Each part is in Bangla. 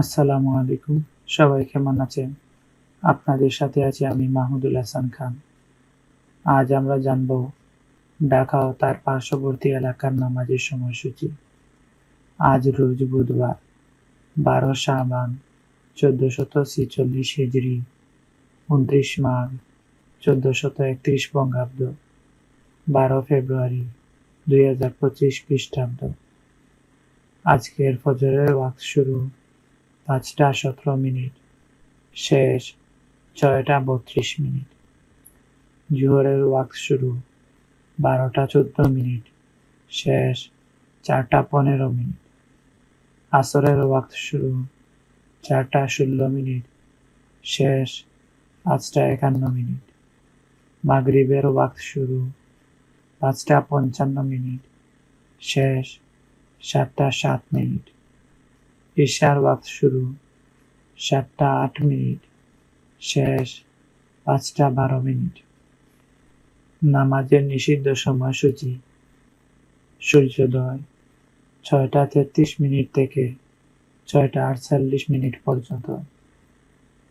আসসালামু আলাইকুম। সবাই কেমন আছেন? আপনাদের সাথে আছি আমি মাহমুদুল হাসান খান। আজ আমরা জানব ঢাকা ও তার পার্শ্ববর্তী এলাকার নামাজের সময়সূচি। আজ রোজ বুধবার, বারো শাহবান চোদ্দশত ছিচল্লিশ হিজড়ি উনত্রিশ মাঘ, চোদ্দশত একত্রিশ বঙ্গাব্দ, বারো ফেব্রুয়ারি দুই হাজার পঁচিশ খ্রিস্টাব্দ। আজকের ফজরের ওয়াক্ত শুরু পাঁচটা সতেরো মিনিট। শেষ ছয়টা বত্রিশ মিনিট। জোহরের ওয়াক্ত শুরু বারোটা চোদ্দ মিনিট। শেষ চারটা পনেরো মিনিট। আসরের ওয়াক্ত শুরু চারটা ষোলো মিনিট। শেষ পাঁচটা একান্ন মিনিট। মাগরিবের ওয়াক্ত শুরু পাঁচটা পঞ্চান্ন মিনিট। শেষ সাতটা সাত মিনিট। ঈশার ওয়াক্ত শুরু। সাতটা আট মিনিট। শেষ পাঁচটা বারো মিনিট। নামাজের নিষিদ্ধ সময়সূচি। সূর্যোদয় ছয়টা তেত্রিশ মিনিট থেকে ছয়টা আটচল্লিশ মিনিট পর্যন্ত।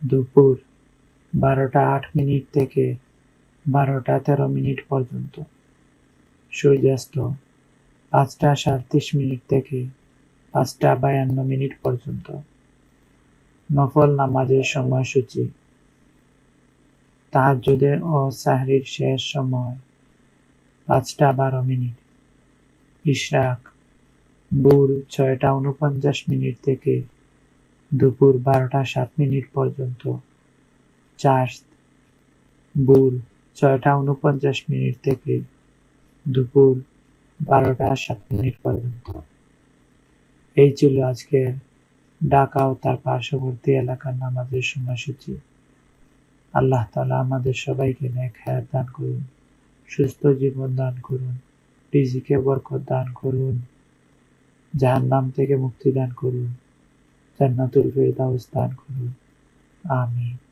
দুপুর বারোটা আট মিনিট থেকে বারোটা তেরো মিনিট পর্যন্ত। সূর্যাস্ত পাঁচটা সাঁত্রিশ মিনিট থেকে পাঁচটা বায়ান্ন মিনিট পর্যন্ত। নফল নামাজের সময়সূচি। তাহাজ্জুদের ও সাহরির শেষ সময়। পাঁচটা বারো মিনিট। ইশরাক। ভোর ছয়টা উনপঞ্চাশ মিনিট থেকে দুপুর বারোটা সাত মিনিট পর্যন্ত। চাষ ভোর ছয়টা উনপঞ্চাশ মিনিট থেকে দুপুর বারোটা সাত মিনিট পর্যন্ত। এই ছিল আজকের ঢাকা ও তার পার্শ্ববর্তী এলাকার নামাজের সময়সূচি। আল্লাহ তালা আমাদের সবাইকে নেক হায়াত দান করুন, সুস্থ জীবন দান করুন, রিজিকে বরকত দান করুন, জাহান্নাম থেকে মুক্তি দান করুন, জান্নাতুল ফেরদাউস দান করুন। আমিন।